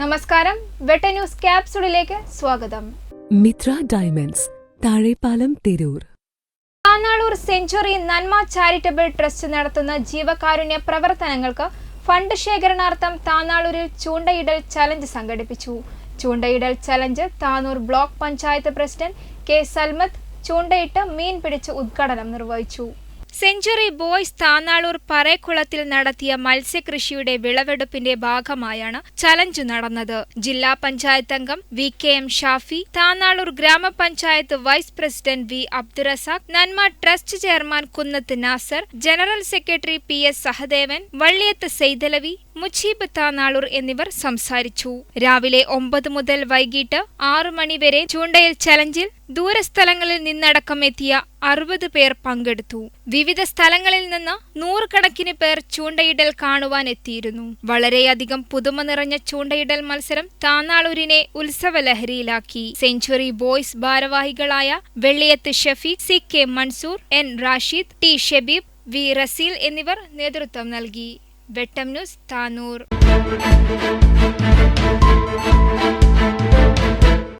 നമസ്കാരം. വെട്ട ന്യൂസ് ക്യാപ്സുളിലേക്ക് സ്വാഗതം. Mithra diamonds Thazhepalam Tirur. Tanalur century Nanma charitable trust നടത്തുന്ന ജീവകാരുണ്യ പ്രവർത്തനങ്ങൾക്ക് ഫണ്ട് ശേഖരണാർത്ഥം താന്നാളൂരിൽ ചൂണ്ടയിടൽ ചലഞ്ച് സംഘടിപ്പിച്ചു. ചൂണ്ടയിടൽ challenge Tanur block panchayat president K Salmath ചൂണ്ടയിട്ട് മീൻ പിടിച്ച് ഉദ്ഘാടനം നിർവഹിച്ചു. സെഞ്ചുറി ബോയ്സ് താന്നാളൂർ പറയക്കുളത്തിൽ നടത്തിയ മത്സ്യകൃഷിയുടെ വിളവെടുപ്പിന്റെ ഭാഗമായാണ് ചലഞ്ച് നടന്നത്. ജില്ലാ പഞ്ചായത്ത് അംഗം V K M Shafi Tanalur ഗ്രാമപഞ്ചായത്ത് vice president V Abdurazak Nanma trust chairman Kunnath Nasar general secretary P S Sahadevan Valliyath Saithalavi Mujeeb Tanalur എന്നിവർ സംസാരിച്ചു. രാവിലെ ഒമ്പത് മുതൽ വൈകിട്ട് ആറു മണിവരെ ചൂണ്ടയിൽ ചലഞ്ചിൽ ദൂരസ്ഥലങ്ങളിൽ നിന്നടക്കം എത്തിയ അറുപത് പേർ പങ്കെടുത്തു. വിവിധ സ്ഥലങ്ങളിൽ നിന്ന് നൂറുകണക്കിന് പേർ ചൂണ്ടയിടൽ കാണുവാൻ എത്തിയിരുന്നു. വളരെയധികം പുതുമ നിറഞ്ഞ ചൂണ്ടയിടൽ മത്സരം താന്നാളൂരിനെ ഉത്സവലഹരിയിലാക്കി. സെഞ്ചുറി ബോയ്സ് ഭാരവാഹികളായ Velliyath Shafeeq C K Mansoor N Rashid T Shabeeb V Raseel എന്നിവർ നേതൃത്വം നൽകി. വെട്ടം ന്യൂസ് താനൂർ